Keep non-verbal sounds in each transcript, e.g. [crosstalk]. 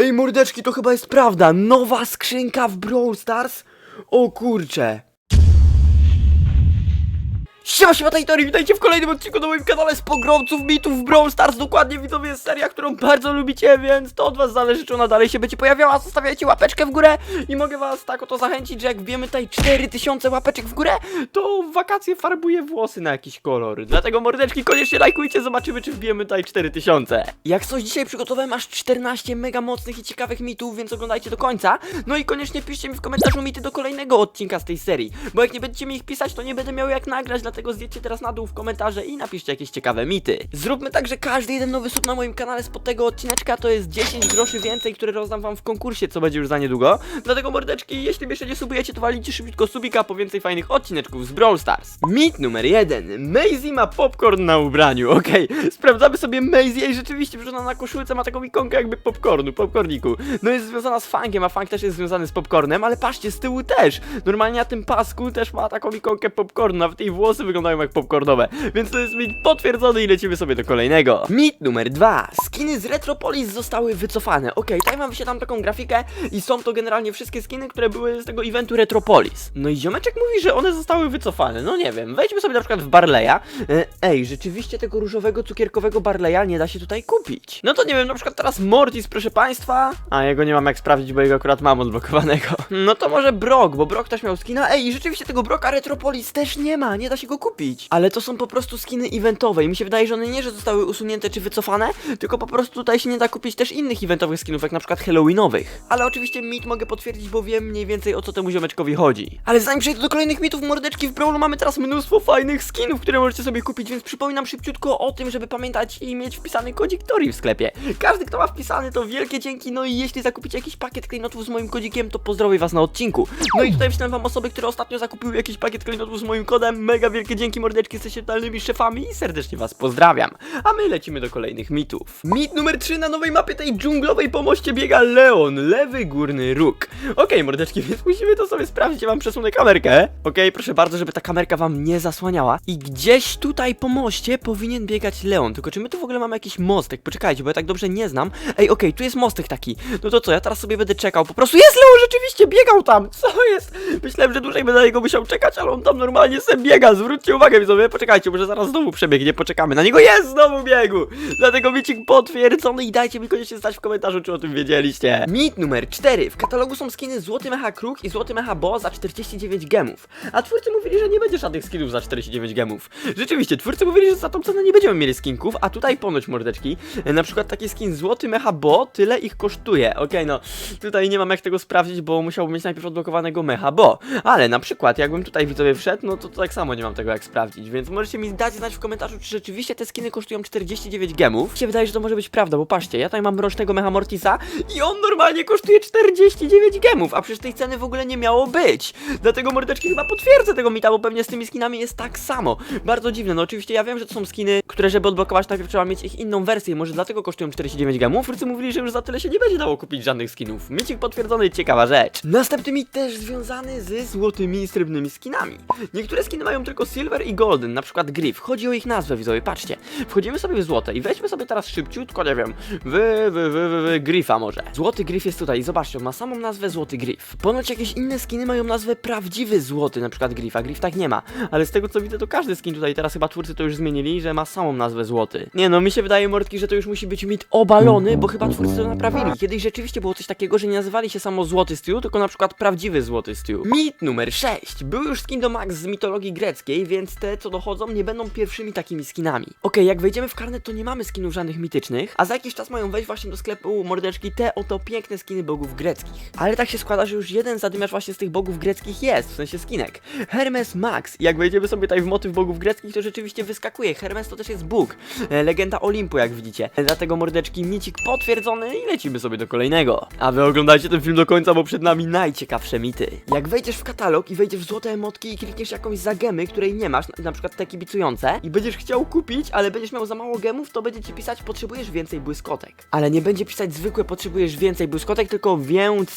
Ej, mordeczki, to chyba jest prawda. Nowa skrzynka w Brawl Stars? O kurcze. Siema, siema, Tajtori, witajcie w kolejnym odcinku na moim kanale z pogromców mitów w Brawl Stars. Dokładnie, widzowie, jest seria, którą bardzo lubicie, więc to od was zależy, czy ona dalej się będzie pojawiała. Zostawiajcie łapeczkę w górę i mogę was tak oto zachęcić, że jak wbijemy tutaj 4000 łapeczek w górę, to w wakacje farbuję włosy na jakiś kolor. Dlatego, mordeczki, koniecznie lajkujcie, zobaczymy, czy wbijemy tutaj 4000. Jak coś dzisiaj przygotowałem aż 14 mega mocnych i ciekawych mitów, więc oglądajcie do końca. No i koniecznie piszcie mi w komentarzu mity do kolejnego odcinka z tej serii, bo jak nie będziecie mi ich pisać, to nie będę miał jak nagrać, dlatego zjedźcie teraz na dół w komentarze i napiszcie jakieś ciekawe mity. Zróbmy tak, że każdy jeden nowy sub na moim kanale spod tego odcineczka to jest 10 groszy więcej, które rozdam wam w konkursie, co będzie już za niedługo. Dlatego mordeczki, jeśli jeszcze nie subujecie, to walicie szybciutko subika po więcej fajnych odcineczków z Brawl Stars. Mit numer jeden. Maisie ma popcorn na ubraniu, [laughs] okej. Sprawdzamy sobie Maisie i rzeczywiście, że ona na koszulce ma taką ikonkę jakby popcornu, popcorniku. No jest związana z funkiem, a funk też jest związany z popcornem, ale patrzcie, z tyłu też. Normalnie na tym pasku też ma taką ikonkę popcornu, nawet jej włosy wyglądają jak popcornowe. Więc to jest mit potwierdzony i lecimy sobie do kolejnego. Mit numer dwa. Skiny z Retropolis zostały wycofane. Okej, tutaj mam się tam taką grafikę i są to generalnie wszystkie skiny, które były z tego eventu Retropolis. No i ziomeczek mówi, że one zostały wycofane. No nie wiem, wejdźmy sobie na przykład w Barleya. E, Ej, rzeczywiście tego różowego, cukierkowego Barleya nie da się tutaj kupić. No to nie wiem, na przykład teraz Mortis, proszę państwa. A jego nie mam jak sprawdzić, bo jego akurat mam odblokowanego. [laughs] No to może Brock, bo Brock też miał skina. Ej, i rzeczywiście tego Brocka Retropolis też nie ma, nie da się go kupić. Ale to są po prostu skiny eventowe i mi się wydaje, że one nie, że zostały usunięte czy wycofane, tylko po prostu tutaj się nie da kupić też innych eventowych skinów, jak na przykład Halloweenowych. Ale oczywiście mit mogę potwierdzić, bo wiem mniej więcej o co temu ziomeczkowi chodzi. Ale zanim przejdę do kolejnych mitów mordeczki w Brawlu, mamy teraz mnóstwo fajnych skinów, które możecie sobie kupić, więc przypominam szybciutko o tym, żeby pamiętać i mieć wpisany kodzik Tori w sklepie. Każdy, kto ma wpisany, to wielkie dzięki, no i jeśli zakupicie jakiś pakiet klejnotów z moim kodzikiem, to pozdrowię was na odcinku. No i tutaj wślę wam osoby, które ostatnio zakupiły jakiś pakiet klejnotów z moim kodem. Mega wielkie dzięki, mordeczki, jesteście totalnymi szefami i serdecznie was pozdrawiam. A my lecimy do kolejnych mitów. Mit numer 3 na nowej mapie tej dżunglowej pomoście biega Leon, lewy górny róg. Okej, mordeczki, [laughs] więc musimy to sobie sprawdzić. Ja wam przesunę kamerkę. Okej, proszę bardzo, żeby ta kamerka wam nie zasłaniała. I gdzieś tutaj po moście powinien biegać Leon. Tylko czy my tu w ogóle mamy jakiś mostek? Poczekajcie, bo ja tak dobrze nie znam. Ej, okej, tu jest mostek taki. No to co, ja teraz sobie będę czekał. Po prostu jest Leon, rzeczywiście biegał tam. Co jest? Myślałem, że dłużej będę na niego musiał czekać, ale on tam normalnie sobie biega. Zwróćcie uwagę, widzowie. Poczekajcie, może zaraz znowu przebiegnie. Poczekamy na niego. Jest znowu biegu. Dlatego micik potwierdzony i dajcie mi koniecznie znać w komentarzu, czy o tym wiedzieliście. Mit numer 4. W katalogu są skiny Złoty Mecha Kruk i Złoty Mecha Bo za 49 gemów. A twórcy mówili, że nie będzie żadnych skinów za 49 gemów. Rzeczywiście, twórcy mówili, że za tą cenę nie będziemy mieli skinków, a tutaj ponoć mordeczki. e, Na przykład taki skin Złoty Mecha Bo tyle ich kosztuje. Okej, no tutaj nie mam jak tego sprawdzić, bo musiałbym mieć najpierw odblokowanego Mecha Bo. Ale na przykład, jakbym tutaj widzowie wszedł, no to, to tak samo nie mam tego jak sprawdzić, więc możecie mi dać znać w komentarzu, czy rzeczywiście te skiny kosztują 49 gemów. Mi się wydaje, że to może być prawda, bo patrzcie, ja tutaj mam mrocznego Mecha Mortisa i on normalnie kosztuje 49 gemów, a przecież tej ceny w ogóle nie miało być. Dlatego mordeczki chyba potwierdzę tego mita, bo pewnie z tymi skinami jest tak samo. Bardzo dziwne, no oczywiście ja wiem, że to są skiny, które żeby odblokować najpierw trzeba mieć ich inną wersję, może dlatego kosztują 49 gemów. Wszyscy mówili, że już za tyle się nie będzie dało kupić żadnych skinów. Micik potwierdzony, ciekawa rzecz. Następny mit też związany ze złotymi i srebrnymi skinami. Niektóre skiny mają tylko silver i golden, na przykład Griff. Chodzi o ich nazwę, widzowie, patrzcie. Wchodzimy sobie w złote i weźmy sobie teraz szybciutko, nie wiem, wy, wy, wy, wy, wy Griffa może. Złoty Griff jest tutaj, zobaczcie, on ma samą nazwę Złoty Griff. Ponoć jakieś inne skiny mają nazwę prawdziwy złoty, na przykład Griff, a Griff tak nie ma. Ale z tego co widzę, to każdy skin tutaj, teraz chyba twórcy to już zmienili, że ma samą nazwę złoty. Nie no, mi się wydaje, Mordki, że to już musi być mit obalony, bo chyba twórcy to naprawili. Kiedyś rzeczywiście było coś takiego, że nie nazywali się samo Złoty Stew, tylko na przykład prawdziwy Złoty Stew. Mit numer 6. Był już skin do Max z mitologii greckiej, więc te, co dochodzą, nie będą pierwszymi takimi skinami. Okej, jak wejdziemy w karnet, to nie mamy skinów żadnych mitycznych, a za jakiś czas mają wejść właśnie do sklepu mordeczki te oto piękne skiny bogów greckich. Ale tak się składa, że już jeden zadymiarz właśnie z tych bogów greckich jest, w sensie skinek. Hermes Max. Jak wejdziemy sobie tutaj w motyw bogów greckich, to rzeczywiście wyskakuje. Hermes to też jest bóg. E, legenda Olimpu, jak widzicie. E, Dlatego mordeczki micik potwierdzony i lecimy sobie do kolejnego. A wy oglądajcie ten film do końca, bo przed nami najciekawsze mity. Jak wejdziesz w katalog i wejdziesz w złote emotki i klikniesz jakąś za gemy, której której nie masz, na, przykład te kibicujące, i będziesz chciał kupić, ale będziesz miał za mało gemów, to będzie ci pisać potrzebujesz więcej błyskotek. Ale nie będzie pisać zwykłe potrzebujesz więcej błyskotek, tylko więcej.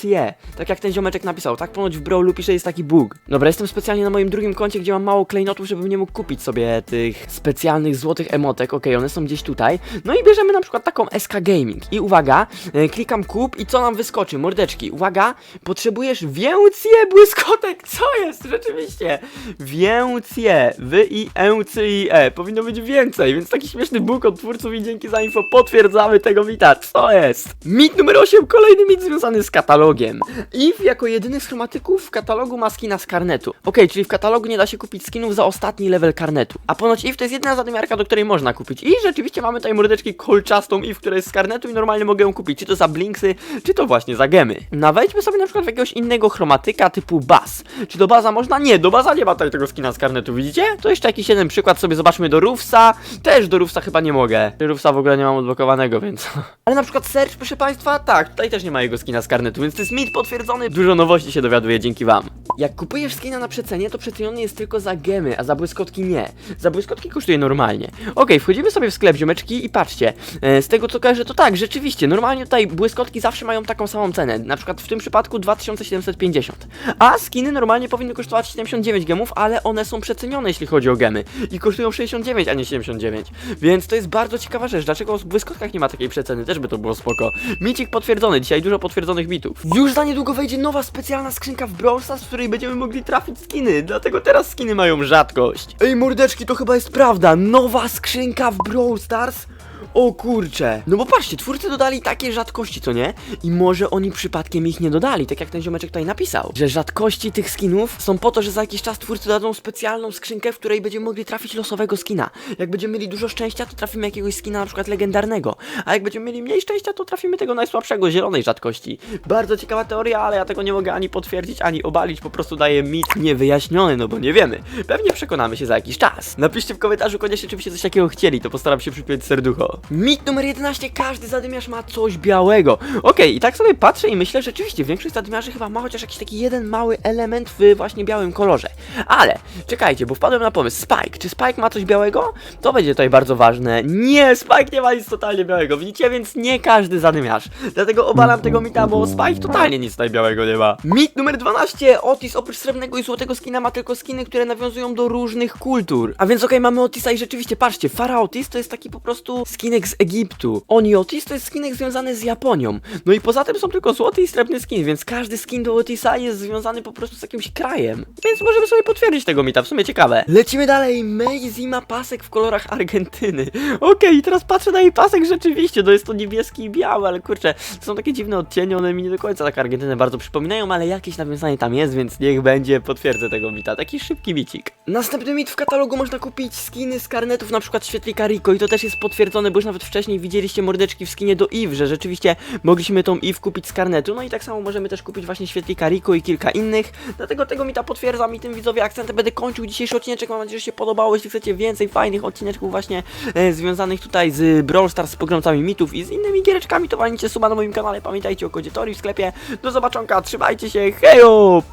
Tak jak ten ziomeczek napisał, tak ponoć w Brawlu pisze jest taki bug. Dobra, jestem specjalnie na moim drugim koncie, gdzie mam mało klejnotów, żebym nie mógł kupić sobie tych specjalnych złotych emotek. Okej, one są gdzieś tutaj. No i bierzemy na przykład taką SK Gaming. I uwaga, e, klikam kup i co nam wyskoczy? Mordeczki, uwaga, potrzebujesz więcej błyskotek. Co jest? Rzeczywiście. Więcej. Wy i ęcy i e. Powinno być więcej, więc taki śmieszny bóg od twórców i dzięki za info potwierdzamy tego mita. Co jest? Mit numer 8, kolejny mit związany z katalogiem. Eve jako jedyny z chromatyków w katalogu ma skina z karnetu. Okej, czyli w katalogu nie da się kupić skinów za ostatni level karnetu. A ponoć Eve to jest jedyna zadymiarka, do której można kupić. I rzeczywiście mamy tutaj mordeczki kolczastą Eve, która jest z karnetu i normalnie mogę ją kupić. Czy to za blinksy, czy to właśnie za gemy. No sobie na przykład w jakiegoś innego chromatyka typu baz. Czy do baza można? Nie, do baza nie ma tutaj tego skina z karnetu, widzicie? To jeszcze jakiś jeden przykład sobie zobaczmy do Rufsa. Też do Rufsa chyba nie mogę. Rufsa w ogóle nie mam odblokowanego, więc... [laughs] Ale na przykład Search, proszę państwa, tak, tutaj też nie ma jego skina z karnetu, więc to jest mit potwierdzony. Dużo nowości się dowiaduję dzięki wam. Jak kupujesz skina na przecenie, to przeceniony jest tylko za gemy, a za błyskotki nie. Za błyskotki kosztuje normalnie. Okej, wchodzimy sobie w sklep ziomeczki i patrzcie. E, z tego co kojarzę, to tak, rzeczywiście, normalnie tutaj błyskotki zawsze mają taką samą cenę. Na przykład w tym przypadku 2750. A skiny normalnie powinny kosztować 79 gemów, ale one są przecenione jeśli chodzi o gemy. I kosztują 69, a nie 79. Więc to jest bardzo ciekawa rzecz. Dlaczego w błyskotkach nie ma takiej przeceny? Też by to było spoko. Micik potwierdzony, dzisiaj dużo potwierdzonych bitów. Już za niedługo wejdzie nowa specjalna skrzynka w Brawl Stars, w której będziemy mogli trafić skiny. Dlatego teraz skiny mają rzadkość. Ej, mordeczki, to chyba jest prawda. Nowa skrzynka w Brawl Stars? O kurcze. No bo patrzcie, twórcy dodali takie rzadkości, co nie? I może oni przypadkiem ich nie dodali, tak jak ten ziomeczek tutaj napisał. Że rzadkości tych skinów są po to, że za jakiś czas twórcy dodadzą specjalną skrzynkę, w której będziemy mogli trafić losowego skina. Jak będziemy mieli dużo szczęścia, to trafimy jakiegoś skina na przykład legendarnego. A jak będziemy mieli mniej szczęścia, to trafimy tego najsłabszego, zielonej rzadkości. Bardzo ciekawa teoria, ale ja tego nie mogę ani potwierdzić, ani obalić, po prostu daję mit niewyjaśniony, no bo nie wiemy. Pewnie przekonamy się za jakiś czas. Napiszcie w komentarzu koniecznie, czy byście coś takiego chcieli, to postaram się przypiąć serducho. Mit numer 11, każdy zadymiarz ma coś białego. Okej, i tak sobie patrzę i myślę, że rzeczywiście większość zadymiarzy chyba ma chociaż jakiś taki jeden mały element w właśnie białym kolorze. Ale, czekajcie, bo wpadłem na pomysł. Spike, czy Spike ma coś białego? To będzie tutaj bardzo ważne. Nie, Spike nie ma nic totalnie białego, widzicie? Więc nie każdy zadymiarz. Dlatego obalam tego mita, bo Spike totalnie nic tutaj białego nie ma. Mit numer 12, Otis oprócz srebrnego i złotego skina ma tylko skiny, które nawiązują do różnych kultur. A więc okej, mamy Otisa i rzeczywiście, patrzcie, Fara Otis to jest taki po prostu skinek z Egiptu. Oni Otis to jest skinek związany z Japonią. No i poza tym są tylko złoty i srebrny skin, więc każdy skin do Otisa jest związany po prostu z jakimś krajem. Więc możemy sobie potwierdzić tego mita, w sumie ciekawe. Lecimy dalej, Maisie ma pasek w kolorach Argentyny. [laughs] Okej, teraz patrzę na jej pasek, rzeczywiście, no jest to niebieski i biały, ale kurczę, to są takie dziwne odcienie, one mi nie do końca tak Argentynę bardzo przypominają, ale jakieś nawiązanie tam jest, więc niech będzie, potwierdzę tego mita, taki szybki micik. Następny mit w katalogu można kupić skiny z karnetów, na przykład świetlika Rico i to też jest potwierdzone, bo już nawet wcześniej widzieliście mordeczki w skinie do Eve, że rzeczywiście mogliśmy tą Eve kupić z karnetu, no i tak samo możemy też kupić właśnie świetlika Rico i kilka innych, dlatego tego mita potwierdzam i tym widzowie akcentem będę kończył dzisiejszy odcineczek, mam nadzieję, że się podobało, jeśli chcecie więcej fajnych odcineczków właśnie e, związanych tutaj z Brawl Stars, z pogromcami mitów i z innymi giereczkami, to walnijcie suba na moim kanale, pamiętajcie o kodzie Tori w sklepie, do zobaczonka, trzymajcie się, hejo!